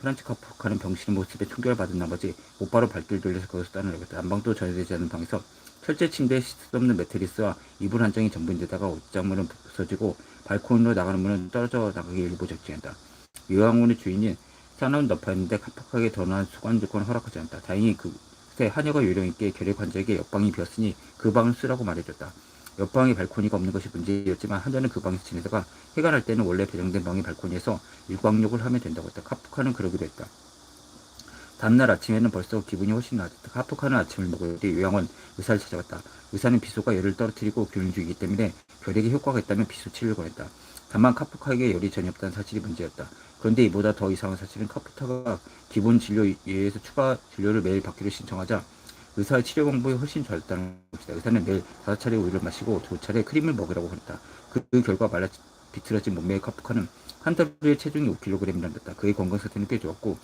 프란츠 카프 카는 병실 모습에 충격을 받은 나머지 곧바로 발길 돌려서 거기서 떠나려겠다. 난방도 전해되지 않는 방에서 철제 침대에 씻없는 매트리스와 이불 한 장이 전부인데다가 옷장문은 부서지고 발코니로 나가는 문은 떨어져 나가기 일부 적중한다. 요양원의 주인인 사나운 너파였는데 카프카에게 더나은 수관 조건을 허락하지 않다. 다행히 그새 하녀가 요령 있게 결핵 환자에게 옆방이 비었으니 그 방을 쓰라고 말해줬다. 옆방에 발코니가 없는 것이 문제였지만 한자는 그 방에서 지내다가 해가 날 때는 원래 배정된 방의 발코니에서 일광욕을 하면 된다고 했다. 카프카는 그러기로 했다. 다음날 아침에는 벌써 기분이 훨씬 나아졌다. 카프카는 아침을 먹을 뒤 요양원 의사를 찾아갔다. 의사는 비소가 열을 떨어뜨리고 균일 중이기 때문에 결핵에 효과가 있다면 비소 치료를 권했다. 다만 카프카에게 열이 전혀 없다는 사실이 문제였다. 그런데 이보다 더 이상한 사실은 카프카가 기본 진료 예에서 추가 진료를 매일 받기로 신청하자 의사의 치료 방법이 훨씬 좋았다는 것이다. 의사는 매일 다섯 차례 우유를 마시고 두 차례 크림을 먹으라고 했다. 그, 그 결과 말라 비틀어진 몸매의 카프카는 한 달 후에 체중이 5kg이나 됐다. 그의 건강 상태는 꽤 좋았고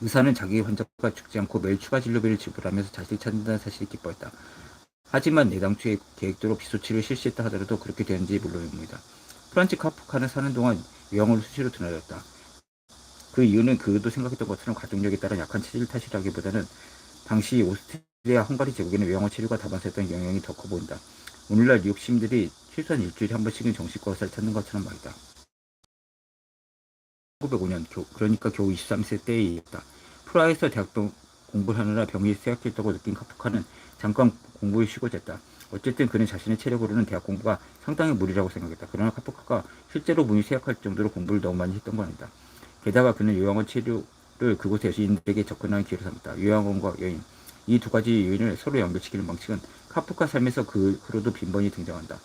의사는 자기 환자가 죽지 않고 매일 추가 진료비를 지불하면서 자신을 찾는다는 사실이 기뻐했다. 하지만 내당초의 계획대로 비소치를 실시했다 하더라도 그렇게 되는지 물론입니다. 프란치 카프카는 사는 동안 요양원을 수시로 드나들었다. 그 이유는 그도 생각했던 것처럼 가족력에 따른 약한 체질 탓이라기보다는 당시 오스트리아 헝가리 제국에는 요양원 치료가 다반사였던 영향이 더 커 보인다. 오늘날 뉴욕 시민들이 최소한 일주일에 한 번씩은 정신과 의사를 찾는 것처럼 말이다. 1905년 그러니까 겨우 23세 때에 있다. 프라하에서 대학병 공부를 하느라 병이 쇠약했다고 느낀 카프카는 잠깐 공부를 쉬고 잤다. 어쨌든 그는 자신의 체력으로는 대학 공부가 상당히 무리라고 생각했다. 그러나 카프카가 실제로 몸이 쇠약할 정도로 공부를 너무 많이 했던 건 아니다. 게다가 그는 요양원 치료 를 그곳의 여시인들에게 접근하는 기회로 삼았다. 요양원과 여인. 이 두 가지 요인을 서로 연결시키는 방식은 카프카 삶에서 그, 그로도 빈번히 등장한다.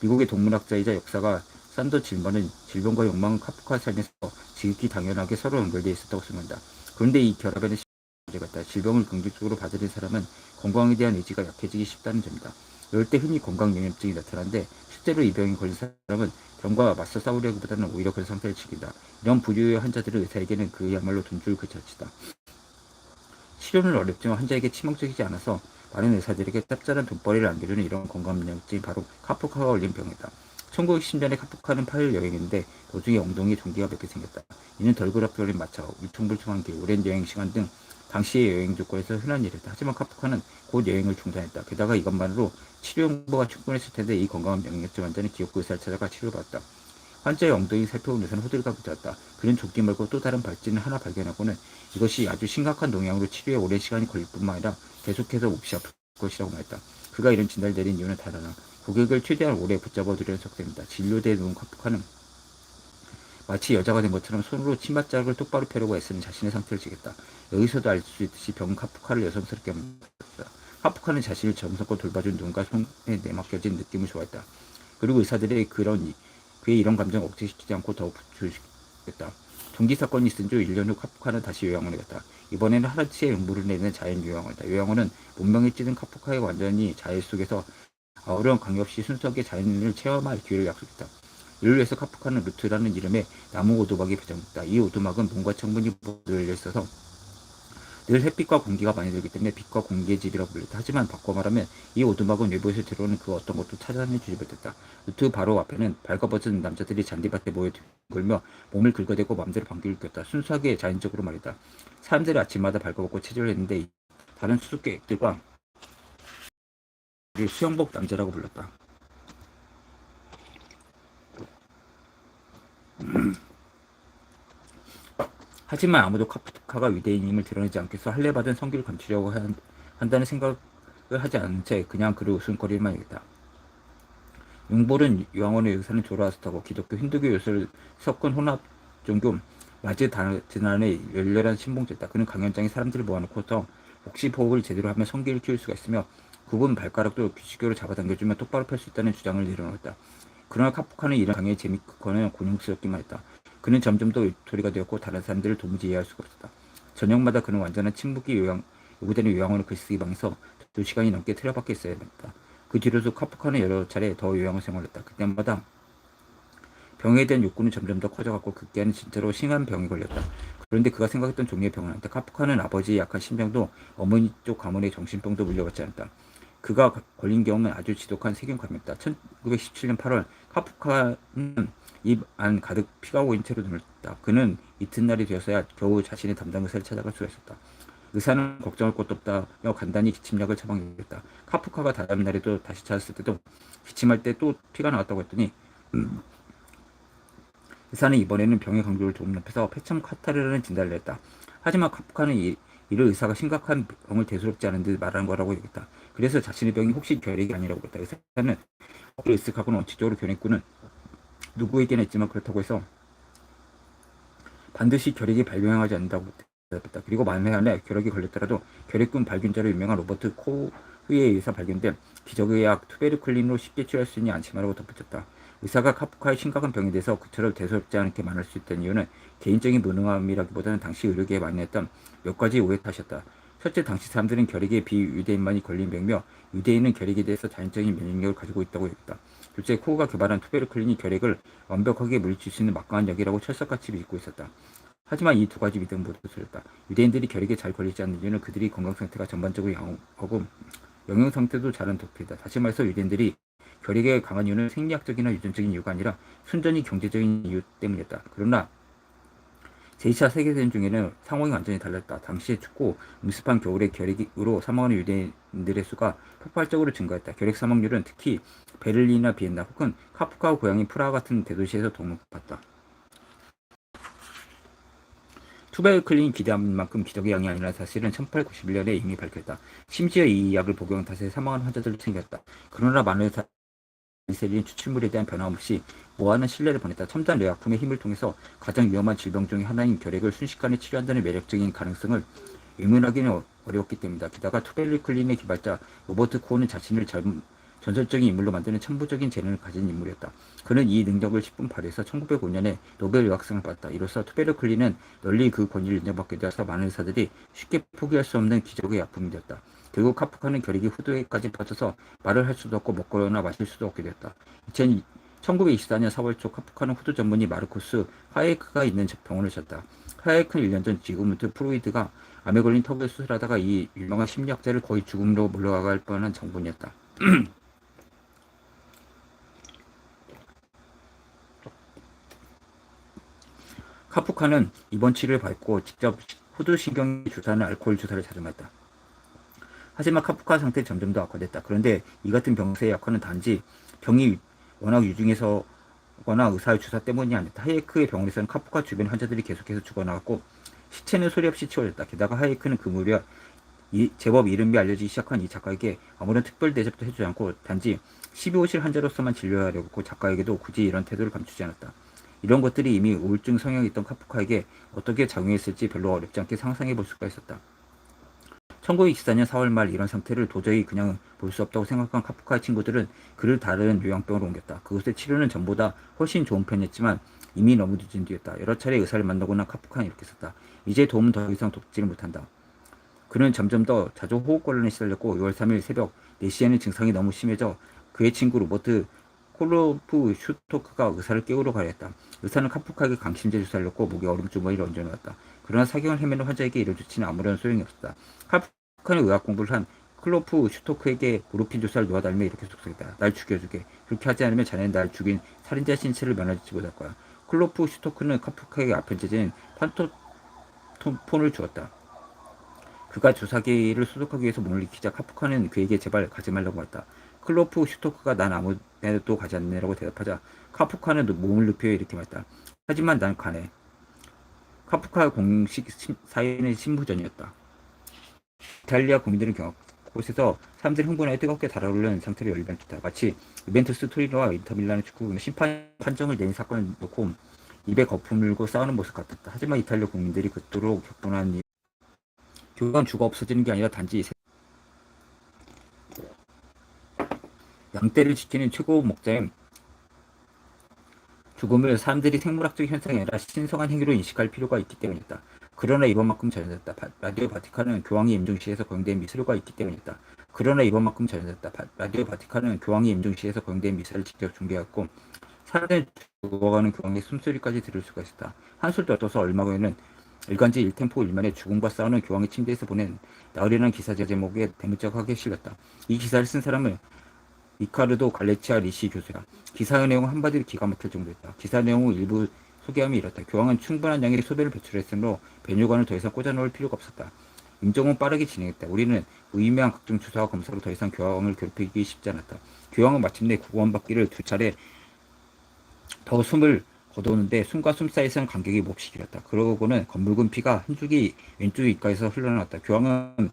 미국의 동물학자이자 역사가 산더 질먼은 질병과 욕망은 카프카 삶에서 지극히 당연하게 서로 연결되어 있었다고 생각한다. 그런데 이 결합에는 문제가 있다. 질병을 긍정적으로 받아들인 사람은 건강에 대한 의지가 약해지기 쉽다는 점이다. 이럴 때 흔히 건강염려증이 나타나는데 실제로 이 병에 걸린 사람은 병과 맞서 싸우려기보다는 오히려 그런 상태를 즐긴다. 이런 부류의 환자들은 의사에게는 그야말로 돈줄 그 자체다. 치료는 어렵지만 환자에게 치명적이지 않아서 많은 의사들에게 짭짤한 돈벌이를 안겨주는 이런 건강염려증이 바로 카프카가 걸린 병이다. 1910년에 카프카는 파일 여행인데 도중에 엉덩이에 종기가 몇 개 생겼다. 이는 덜그락별에 맞춰 울퉁불퉁한 길, 오랜 여행 시간 등 당시의 여행 조건에서 흔한 일이었다. 하지만 카프카는 곧 여행을 중단했다. 게다가 이것만으로 치료 용보가 충분했을 텐데 이 건강한 명령증 환자는 기업구 의사를 찾아가 치료를 받았다. 환자의 엉덩이 살펴본 의사는 호들갑을 떨었다. 그는 조기 말고 또 다른 발진을 하나 발견하고는 이것이 아주 심각한 농양으로 치료에 오랜 시간이 걸릴 뿐만 아니라 계속해서 몹시 아플 것이라고 말했다. 그가 이런 진단을 내린 이유는 다른 하나. 고객을 최대한 오래 붙잡아 두려는 속셈입니다. 진료대에 누운 카프카는 마치 여자가 된 것처럼 손으로 치맛자락을 똑바로 펴려고 애쓰는 자신의 상태를 지겠다. 여기서도 알 수 있듯이 병은 카프카를 여성스럽게 만들었다. 카프카는 자신을 정성껏 돌봐준 누군가 손에 내맡겨진 느낌을 좋아했다. 그리고 의사들의 그런 그의 이런 감정을 억제시키지 않고 더욱 부추시켰다. 종기 사건이 있은 주 1년 후 카프카는 다시 요양원에 갔다. 이번에는 하루치의 응부를 내는 자연 요양원이다. 요양원은 문명에 찌든 카프카의 완전히 자연 속에서 아우런 강요없이 순수하게 자연을 체험할 기회를 약속했다. 위해서 카프카는 루트라는 이름의 나무 오두막이 배정됐다. 이 오두막은 문과 창문이 모두 있어서 늘 햇빛과 공기가 많이 들기 때문에 빛과 공기의 집이라고 불렸다. 하지만 바꿔 말하면 이 오두막은 외부에서 들어오는 그 어떤 것도 찾아내는 주집을 댔다. 루트 바로 앞에는 발가벗은 남자들이 잔디밭에 모여 뒹굴며 몸을 긁어대고 맘대로 방귀를 꼈다. 순수하게 자연적으로 말이다. 사람들이 아침마다 발가벗고 체조를 했는데 다른 수수께끼들과 수영복 남자라고 불렀다. 하지만 아무도 카프카가 위대인임을 드러내지 않겠어 할례받은 성기를 감추려고 한, 한다는 생각을 하지 않은 채 그냥 그를 웃음거리만 했다. 융볼은 요양원의 의사는 조라스타고 기독교 힌두교 요소를 섞은 혼합 종교 마즈 드난의 열렬한 신봉자다. 그는 강연장에 사람들을 모아놓고서 혹시 호흡을 제대로 하면 성기를 키울 수가 있으며 굽은 발가락도 규칙적으로 잡아당겨주면 똑바로 펼 수 있다는 주장을 내려놓았다. 그러나 카프카는 이런 강의 재밌거나 곤욕스럽기만 했다. 그는 점점 더 외톨이가 되었고 다른 사람들을 도무지 이해할 수가 없었다. 저녁마다 그는 완전한 침묵이 요양, 요구되는 요양원의 글쓰기 방에서 두 시간이 넘게 틀어박혀 있어야 했다. 그 뒤로도 카프카는 여러 차례 더 요양을 생활했다. 그때마다 병에 대한 욕구는 점점 더 커져갔고 그때는 진짜로 심한 병이 걸렸다. 그런데 그가 생각했던 종류의 병은 아니다. 카프카는 아버지의 약한 신병도 어머니 쪽 가문의 정신병도 물려받지 않았다. 그가 걸린 경우는 아주 지독한 세균감이었다. 1917년 8월 카프카는 입 안 가득 피가 고인 채로 눈을 떴다. 그는 이튿날이 되었어야 겨우 자신의 담당 의사를 찾아갈 수가 있었다. 의사는 걱정할 것도 없다며 간단히 기침약을 처방했다. 카프카가 다음 날에도 다시 찾았을 때도 기침할 때 또 피가 나왔다고 했더니 음, 의사는 이번에는 병의 강도를 조금 높여서 폐참 카타르라는 진단을 했다. 하지만 카프카는 이, 이를 의사가 심각한 병을 대수롭지 않은 듯 말하는 거라고 여겼다. 그래서 자신의 병이 혹시 결핵이 아니라고 했다. 의사는 어깨를 으쓱하고는 원칙적으로 결핵군은 누구에게나 있지만 그렇다고 해서 반드시 결핵이 발병하지 않는다고 대답했다. 그리고 만에 안에 결핵이 걸렸더라도 결핵군 발균자로 유명한 로버트 코후에 의해서 발견된 기적의 약 투베르클린으로 쉽게 치료할 수 있는 안심하라고 덧붙였다. 의사가 카프카의 심각한 병에 대해서 그처럼 대수롭지 않게 말할 수 있다는 이유는 개인적인 무능함이라기보다는 당시 의료계에 만연했던 몇 가지 오해 탓이었다. 첫째, 당시 사람들은 결핵에 비유대인만이 걸린 병이며 유대인은 결핵에 대해서 자연적인 면역력을 가지고 있다고 여겼다. 둘째, 코우가 개발한 투베르클린이 결핵을 완벽하게 물리칠 수 있는 막강한 약이라고 철석같이 믿고 있었다. 하지만 이 두 가지 믿음 모두 틀렸다. 유대인들이 결핵에 잘 걸리지 않는 이유는 그들이 건강 상태가 전반적으로 양호하고 영양 상태도 잘한 덕분이다. 다시 말해서 유대인들이 결핵에 강한 이유는 생리학적이나 유전적인 이유가 아니라 순전히 경제적인 이유 때문이었다. 그러나 제2차 세계대전 중에는 상황이 완전히 달랐다. 당시에 춥고 음습한 겨울에 결핵으로 사망하는 유대인들의 수가 폭발적으로 증가했다. 결핵 사망률은 특히 베를린이나 비엔나 혹은 카프카 고향인 프라하 같은 대도시에서 더 높았다. 투베르클린 기대한 만큼 기적의 양이 아니라 사실은 1891년에 이미 밝혔다. 심지어 이 약을 복용 탓에 사망한 환자들도 생겼다. 그러나 많은 사람들이 추출물에 대한 변화 없이 모아는 신뢰를 보냈다. 첨단 의약품의 힘을 통해서 가장 위험한 질병 중의 하나인 결핵을 순식간에 치료한다는 매력적인 가능성을 의문하기는 어- 어려웠기 때문이다. 게다가 투베르클린의 개발자 로버트 코어는 자신을 전, 전설적인 인물로 만드는 천부적인 재능을 가진 인물이었다. 그는 이 능력을 10분 발휘해서 1905년에 노벨 의학상을 받았다. 이로써 투베르클린은 널리 그 권위를 인정받게 되어서 많은 의사들이 쉽게 포기할 수 없는 기적의 약품이 되었다. 결국 카프카는 결핵이 후두에까지 퍼져서 말을 할 수도 없고 먹거나 마실 수도 없게. 2000, 1924년 4월 초 카프카는 후드 전문의 마르코스 하이크가 있는 병원을 졌다. 하이크는 1년 전 지그문트 프로이드가 암에 걸린 턱을 수술하다가 이 유명한 심리학자를 거의 죽음으로 몰려갈 뻔한 정본이었다. 카프카는 입원 치료를 받고 직접 후두 신경 주사는 알코올 주사를 맞다. 하지만 카프카 상태는 점점 더 악화됐다. 그런데 이 같은 병세의 약화는 단지 병이 워낙 유중해서 거나 의사의 주사 때문이 아니다. 하이에크의 병원에서는 카프카 주변 환자들이 계속해서 죽어나갔고 시체는 소리 없이 치워졌다. 게다가 하이에크는 그 무렵 이, 제법 이름이 알려지기 시작한 이 작가에게 아무런 특별 대접도 해주지 않고 단지 12호실 환자로서만 진료하려고 작가에게도 굳이 이런 태도를 감추지 않았다. 이런 것들이 이미 우울증 성향이 있던 카프카에게 어떻게 작용했을지 별로 어렵지 않게 상상해 볼 수가 있었다. 1924년 4월 말 이런 상태를 도저히 그냥 볼 수 없다고 생각한 카프카의 친구들은 그를 다른 요양병으로 옮겼다. 그곳의 치료는 전보다 훨씬 좋은 편이었지만 이미 너무 늦은 뒤였다. 여러 차례 의사를 만나고 난 카프카는 이렇게 썼다. 이제 도움은 더 이상 돕지를 못한다. 그는 점점 더 자주 호흡곤란에 시달렸고 6월 3일 새벽 4시에는 증상이 너무 심해져 그의 친구 로버트 콜로프 슈토크가 의사를 깨우러 가려 했다. 의사는 카프카에게 강심제 주사를 넣고 목에 얼음 주머니를 얹어놓았다. 그러나 사경을 헤매는 환자에게 이런 조치는 아무런 소용이 없었다. 카프 카는 의학 공부를 한 클로프 슈토크에게 무릎핀 주사를 놓아 달며 이렇게 속삭였다. 날 죽여주게. 그렇게 하지 않으면 자네는 날 죽인 살인자 신체를 면하지 못할 거야. 클로프 슈토크는 카프카에게 아편제제인 판토폰을 주었다. 그가 주사기를 소독하기 위해서 몸을 익히자 카프카는 그에게 제발 가지 말라고 했다. 클로프 슈토크가 난 아무데도 가지 않네라고 대답하자 카프카는 몸을 눕혀 이렇게 말했다. 하지만 난 가네. 카프카 공식 사인의 신부전이었다. 이탈리아 국민들은 곳에서 사람들이 흥분하여 뜨겁게 달아오르는 상태로 열리는 듯다. 마치 유벤투스 토리노와 인터밀란의 축구 심판 판정을 내린 사건을 놓고 입에 거품 물고 싸우는 모습 같았다. 하지만 이탈리아 국민들이 그토록 격분한 일 교감 주가 없어지는 게 아니라 단지 양떼를 지키는 최고 목자인 죽음을 사람들이 생물학적 현상이 아니라 신성한 행위로 인식할 필요가 있기 때문이다. 그러나 이번만큼. 바- 라디오 바티칸은 교황이 임종 시에서 거용된 미사료가 있기 때문이다. 그러나 이번만큼. 바- 라디오 바티칸은 교황이 임종 시에서 거용된 미사를 직접 중계했고 사람들이 죽어가는 교황의 숨소리까지 들을 수가 있었다. 한술 떠서 얼마 후에는 일간지 1템포 1만에 죽음과 싸우는 교황의 침대에서 보낸 나으리라는 기사 제목에 대문짝하게 실렸다. 이 기사를 쓴 사람을 리카르도 갈레치아 리시 교수다. 기사의 내용은 한마디로 기가 막힐 정도였다. 기사 내용은 일부 소개함이 이렇다. 교황은 충분한 양의 소변을 배출했으므로 배뇨관을 더 이상 꽂아놓을 필요가 없었다. 임종은 빠르게 진행했다. 우리는 무의미한 각종 주사와 검사로 더 이상 교황을 괴롭히기 쉽지 않았다. 교황은 마침내 구원받기를 두 차례 더 숨을 거두는데 숨과 숨 사이에서는 간격이 몹시 길었다. 그러고는 검붉은 피가 한 줄기 왼쪽 입가에서 흘러나왔다. 교황은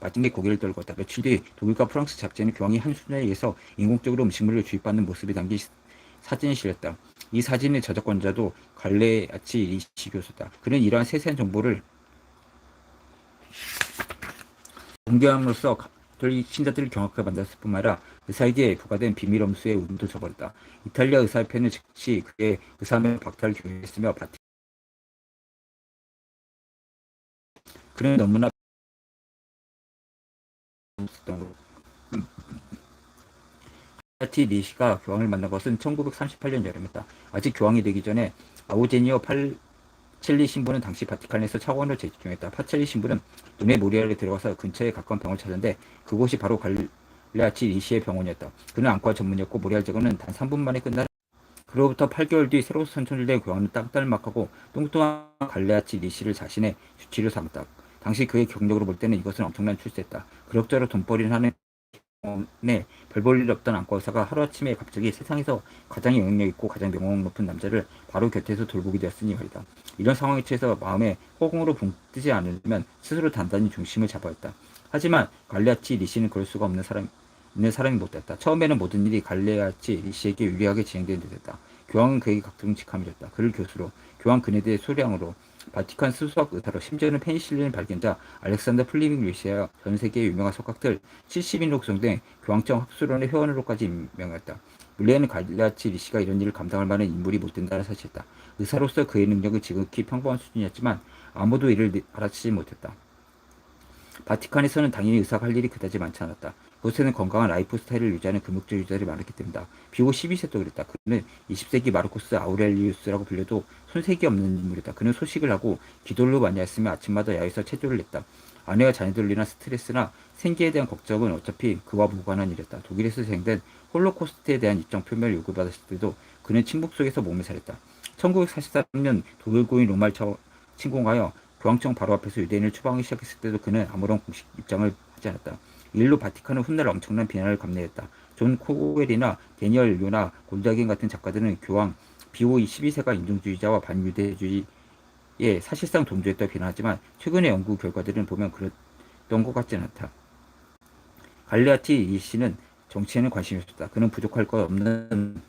마침내 고개를 떨궜다. 며칠 뒤 독일과 프랑스 잡지는 교황이 한 수녀에 의해서 인공적으로 음식물을 주입받는 모습이 담긴 시- 사진이 실렸다. 이 사진의 저작권자도 갈레아치 리시 교수다. 그는 이러한 세세한 정보를 공개함으로써 신자들을 경악하게 만들었을 뿐만 아니라 의사에게 부과된 비밀 엄수의 운도 저버렸다. 이탈리아 의사협회는 즉시 그의 의사면 박탈을 결정했으며 바티 그는 너무나. 파티 리시가 교황을 만난 것은 1938년 여름이다. 아직 교황이 되기 전에 아우제니오 팔첼리 신부는 당시 바티칸에서 차원을 재직 중했다. 파첼리 신부는 눈에 모리아를 들어가서 근처에 가까운 병을 찾았는데 그곳이 바로 갈레아치 리시의 병원이었다. 그는 안과 전문이었고 모리알 제거는 단 3분 만에 끝난 그로부터 8개월 뒤 새로 선출된 교황은 땅딸막하고 뚱뚱한 갈레아치 리시를 자신의 주치로 삼았다. 당시 그의 경력으로 볼 때는 이것은 엄청난 출세였다. 그럭저럭 돈벌이를 하는 병원에 별볼일 없던 안과 의사가 하루아침에 갑자기 세상에서 가장 영향력 있고 가장 명성 높은 남자를 바로 곁에서 돌보게 되었으니 말이다. 이런 상황에 처해서 마음에 허공으로 붕 뜨지 않으면 스스로 단단히 중심을 잡아야 했다. 하지만 갈레아치 리시는 그럴 수가 없는 사람, 있는 사람이 못됐다. 처음에는 모든 일이 갈레아치 리시에게 유리하게 진행되는 듯했다. 교황은 그에게 각종 직함이었다. 그를 교수로, 교황 그네드의 소량으로, 바티칸 수석 의사로, 심지어는 페니실린 발견자 알렉산더 플리밍 리시하여 전 세계의 유명한 석학들 70인으로 구성된 교황청 학술원의 회원으로까지 임명했다. 물리에는 갈레아치 리시가 이런 일을 감당할 만한 인물이 못 된다는 사실이다. 의사로서 그의 능력은 지극히 평범한 수준이었지만 아무도 이를 알아채지 못했다. 바티칸에서는 당연히 의사가 할 일이 그다지 많지 않았다. 그곳에는 건강한 라이프 스타일을 유지하는 금욕적 유자들이 많았기 때문이다. 비고 12세도 그랬다. 그는 20세기 마르코스 아우렐리우스라고 불려도 손색이 없는 인물이다. 그는 소식을 하고 기도를 많이 했으며 아침마다 야외에서 체조를 했다. 아내와 자녀들로 인한 스트레스나 생계에 대한 걱정은 어차피 그와 무관한 일이었다. 독일에서 진행된 홀로코스트에 대한 입장 표명을 요구받았을 때도 그는 침묵 속에서 몸을 사렸다. 1943년 독일 고인 로말 침공하여 교황청 바로 앞에서 유대인을 추방하기 시작했을 때도 그는 아무런 공식 입장을 하지 않았다. 이 일로 바티칸은 훗날 엄청난 비난을 감내했다. 존 코웰이나 데니얼 요나 골다긴 같은 작가들은 교황 비오 12세가 인종주의자와 반유대주의에 사실상 동조했다고 비난하지만 최근의 연구 결과들은 보면 그랬던 것 같지 않다. 갈레아티 이 씨는 정치에는 관심이 없었다. 그는 부족할 것 없는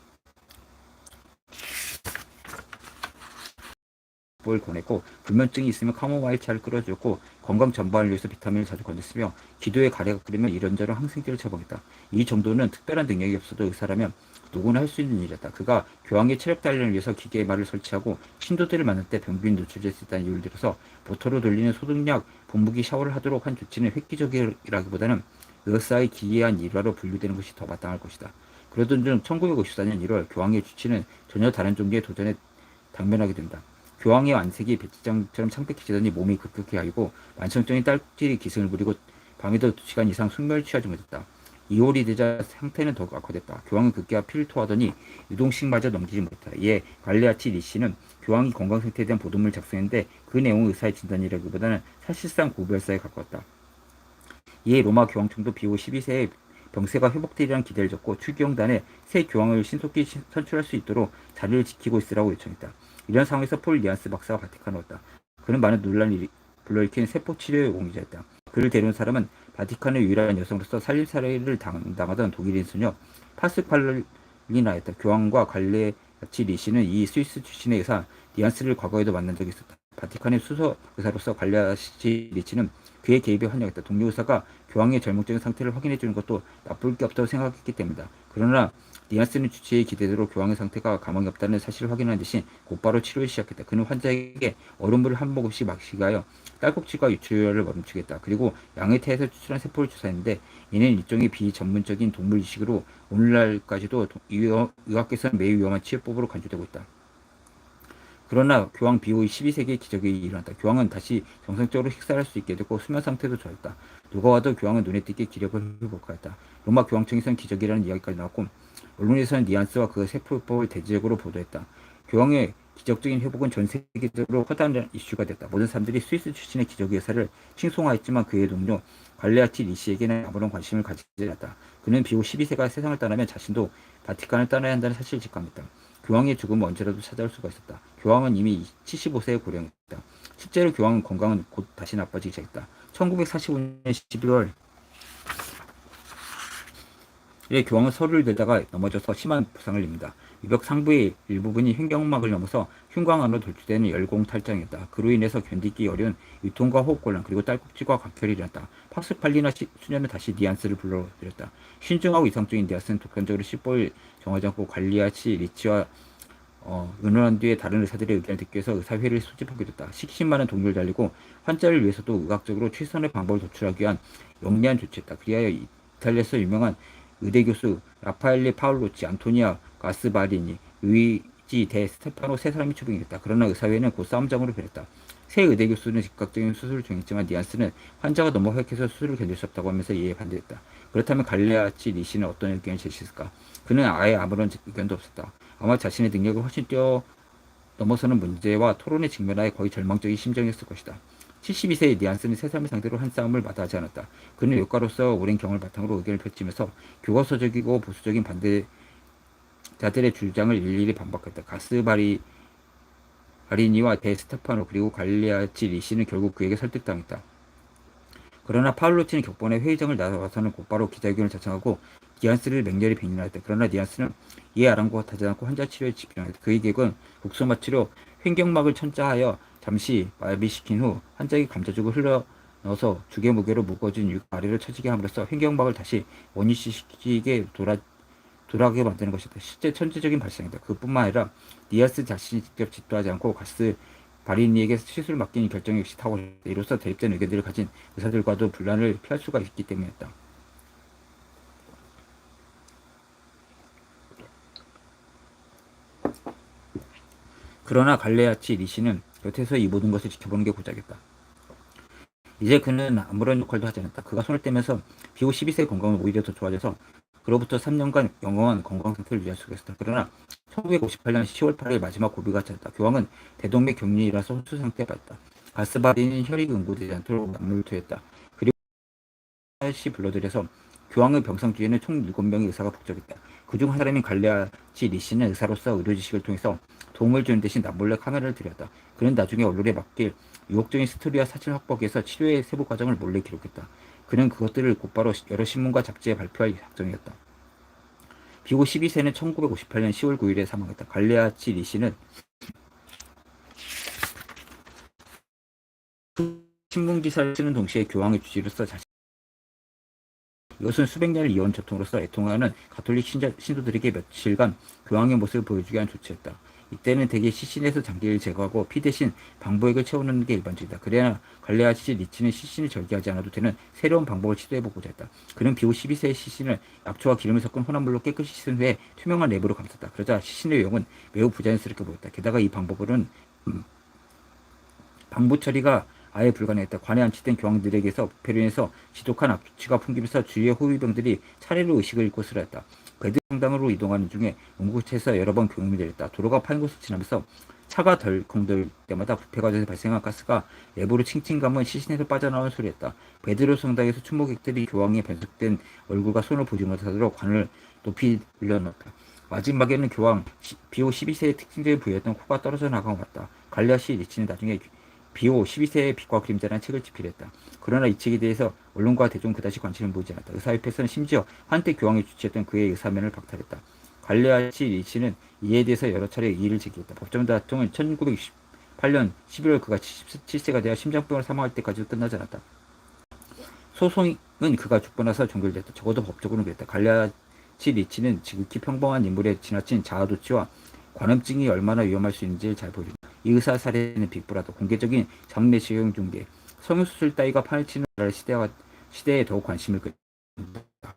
을 권했고 불면증이 있으면 카모마일 차를 끓여줬고 건강 전반을 위해서 비타민을 자주 건넸으며 기도에 가래가 끓이면 이런저런 항생제를 처방했다. 이 정도는 특별한 능력이 없어도 의사라면 누구나 할 수 있는 일이었다. 그가 교황의 체력 단련을 위해서 기계말을 설치하고 신도들을 만날 때 병균 노출될 수 있다는 이유를 들어서 모터로 돌리는 소독약 분무기 샤워를 하도록 한 조치는 획기적이라기보다는 의사의 기이한 일화로 분류되는 것이 더 마땅할 것이다. 그러던 중 1954년 1월 교황의 주치는 전혀 다른 종류의 도전에 당면하게 된다. 교황의 안색이 배지장처럼 창백해지더니 몸이 급격히 하이고 만성적인 딸질이 기승을 부리고 밤에도 2시간 이상 숙면을 취하지 못했다. 2월이 되자 상태는 더욱 악화됐다. 교황은 급기야 피를 토하더니 유동식마저 넘기지 못했다. 이에 갈레아치 리씨는 교황이 건강 상태에 대한 보도문을 작성했는데 그 내용은 의사의 진단이라기보다는 사실상 고별사에 가까웠다. 이에 로마 교황청도 비오 12세에 병세가 회복되리라는 기대를 줬고 추기용단에 새 교황을 신속히 신- 선출할 수 있도록 자리를 지키고 있으라고 요청했다. 이런 상황에서 폴 리안스 박사가 바티칸에 왔다. 그는 많은 논란을 일- 불러일으킨 세포 치료의 공의자였다. 그를 데려온 사람은 바티칸의 유일한 여성으로서 살림살이를 담당하던 독일인 소녀 파스칼리나였다. 교황과 갈레아치 리시는 이 스위스 출신의 의사 리안스를 과거에도 만난 적이 있었다. 바티칸의 수석 의사로서 갈레아치 리치는 그의 개입에 환영했다. 동료 의사가 교황의 절목적인 상태를 확인해 주는 것도 나쁠 게 없다고 생각했기 때문이다. 그러나 니안스는 주치의 기대대로 교황의 상태가 가망이 없다는 사실을 확인한 대신 곧바로 치료를 시작했다. 그는 환자에게 얼음물을 한 모금씩 하여 딸꾹질과 유출혈을 멈추겠다. 그리고 양의 태에서 추출한 세포를 조사했는데 이는 일종의 비전문적인 동물 이식으로 오늘날까지도 의학계에서는 매우 위험한 치료법으로 간주되고 있다. 그러나 교황 비호의 12세기의 기적이 일어났다. 교황은 다시 정상적으로 식사를 할 수 있게 되고 수면 상태도 좋았다. 누가 와도 교황은 눈에 띄게 기력을 회복하였다. 로마 교황청에서는 기적이라는 이야기까지 나왔고 언론에서는 니안스와 그 세포법을 대지적으로 보도했다. 교황의 기적적인 회복은 전 세계적으로 커다란 이슈가 됐다. 모든 사람들이 스위스 출신의 기적의 의사를 칭송하였지만 그의 동료 갈레아티 리시에게는 아무런 관심을 가지지 않았다. 그는 비록 12세가 세상을 떠나면 자신도 바티칸을 떠나야 한다는 사실을 직감했다. 교황의 죽음은 언제라도 찾아올 수가 있었다. 교황은 이미 75세에 고령했다. 실제로 교황은 건강은 곧 다시 나빠지기 시작했다. 1945년 11월 에 교황은 서류를 들다가 넘어져서 심한 부상을 입는다. 위벽 상부의 일부분이 횡격막을 넘어서 흉광 안으로 돌출되는 열공 탈장이었다. 그로 인해서 견디기 어려운 유통과 호흡곤란 그리고 딸꾹질과 각혈이 일어났다. 팍스팔리나 시, 수녀는 다시 니안스를 불러들였다. 신중하고 이상적인 니안스는 독단적으로 시보를 정하지 않고 관리아치 리치와 어, 의논한 뒤에 다른 의사들의 의견을 듣기 위해서 의사회를 소집하게 됐다. 식신 많은 동료를 달리고 환자를 위해서도 의학적으로 최선의 방법을 도출하기 위한 영리한 조치였다. 그리하여 이탈리아에서 유명한 의대 교수 라파엘리 파울로치, 안토니아 가스바리니, 루이지 데 스테파노 세 사람이 추빙했다. 그러나 의사회는 곧 싸움장으로 변했다. 새 의대 교수는 즉각적인 수술을 정했지만 니안스는 환자가 너무 허약해서 수술을 견딜 수 없다고 하면서 이에 반대했다. 그렇다면 갈레아치 리시는 어떤 의견을 제시했을까? 그는 아예 아무런 의견도 없었다. 아마 자신의 능력을 훨씬 뛰어 넘어서는 문제와 토론에 직면하여 거의 절망적인 심정이었을 것이다. 72세의 니안스는 세 사람을 상대로 한 싸움을 마다하지 않았다. 그는 요가로서 오랜 경험을 바탕으로 의견을 펼치면서 교과서적이고 보수적인 반대자들의 주장을 일일이 반박했다. 가스바리 아리니와 데 스테파노 그리고 갈리아치 리시는 결국 그에게 설득당했다. 그러나 파울로치는 격번에 회의장을 나서서는 곧바로 기자회견을 자청하고 니안스를 맹렬히 빙의하였다. 그러나 니안스는 이에 아랑곳하지 않고 환자 치료에 집중하였다. 그의 계획은 국소마 치료, 횡격막을 천자하여 잠시 마비시킨 후 환자에게 감자죽을 흘러 넣어서 죽의 무게로 무거워진 육 아래로 처지게 함으로써 횡격막을 다시 원위시키게 돌아 돌아가게 만드는 것이다. 실제 천재적인 발상이다. 그뿐만 아니라 니아스 자신이 직접 집도하지 않고 가스 바리니에게 시술 맡기는 결정 역시 탁월했다. 이로써 대립된 의견들을 가진 의사들과도 분란을 피할 수가 있기 때문이었다. 그러나 갈레아치 리시는 곁에서 이 모든 것을 지켜보는 게 고작이었다. 이제 그는 아무런 역할도 하지 않았다. 그가 손을 떼면서 비후 12세의 건강은 오히려 더 좋아져서 그로부터 3년간 영원한 건강 상태를 유지할 수가 있었다. 그러나 1958년 10월 8일 마지막 고비가 찾았다. 교황은 대동맥 격리라서 호수 상태에 빠졌다. 가스바디는 혈액이 응고되지 않도록 약물을 투했다. 그리고 시 불러들여서 교황의 병상 뒤에는 총 7명의 의사가 복잡했다. 그중 한 사람인 갈레아치 리 씨는 의사로서 의료 지식을 통해서 도움을 주는 대신 남몰래 카메라를 들였다. 그는 나중에 언론에 맡길 유혹적인 스토리와 사진 확보하기 위해서 치료의 세부 과정을 몰래 기록했다. 그는 그것들을 곧바로 여러 신문과 잡지에 발표할 작정이었다. 비고 12세는 1958년 10월 9일에 사망했다. 갈레아치 리 씨는 신문 기사를 쓰는 동시에 교황의 주지로서 자신 이것은 수백 년을 이어온 전통으로서 애통하는 가톨릭 신자, 신도들에게 며칠간 교황의 모습을 보여주기 위한 조치였다. 이때는 대개 시신에서 장기를 제거하고 피 대신 방부액을 채우는 게 일반적이다. 그래야 갈레아치 리치는 시신을 절개하지 않아도 되는 새로운 방법을 시도해보고자 했다. 그는 비후 12세의 시신을 약초와 기름을 섞은 혼합 물로 깨끗이 씻은 후에 투명한 랩으로 감쌌다. 그러자 시신의 외형은 매우 부자연스럽게 보였다. 게다가 이 방법으로는 음, 방부 처리가 아예 불가능했다. 관에 안치된 교황들에게서 부패로 지독한 악취가 풍기면서 주위의 호위병들이 차례로 의식을 잃고 쓰러졌다. 베드 성당으로 이동하는 중에 응급처에서 여러 번 교육이 내렸다. 도로가 파인 곳을 지나면서 차가 덜컹덜 때마다 부패 과정에서 발생한 가스가 내부로 칭칭 감은 시신에서 빠져나오는 소리였다. 베드로 성당에서 추모객들이 교황의 변색된 얼굴과 손을 보지 못하도록 관을 높이 올려놓았다. 마지막에는 교황 비오 12세의 특징적인 부여였던 코가 떨어져 나가고 왔다. 갈리아시 리치는 나중에 비오 12세의 빛과 그림자라는 책을 집필했다. 그러나 이 책에 대해서 언론과 대중 그다지 관심을 보이지 않았다. 의사협회에서는 심지어 한때 교황이 주최했던 그의 의사면을 박탈했다. 갈레아치 리치는 이에 대해서 여러 차례 이의를 제기했다. 법정 다툼은 1968년 11월 그가 77세가 되어 심장병으로 사망할 때까지도 끝나지 않았다. 소송은 그가 죽고 나서 종결됐다. 적어도 법적으로는 그랬다. 갈레아치 리치는 지극히 평범한 인물의 지나친 자아도취와 관음증이 얼마나 위험할 수 있는지를 잘 보여준다. 이 의사 사례는 빅브라더, 공개적인 장례 시용 중계, 성형수술 따위가 파헤치는 시대와, 시대에 더욱 관심을 끌다.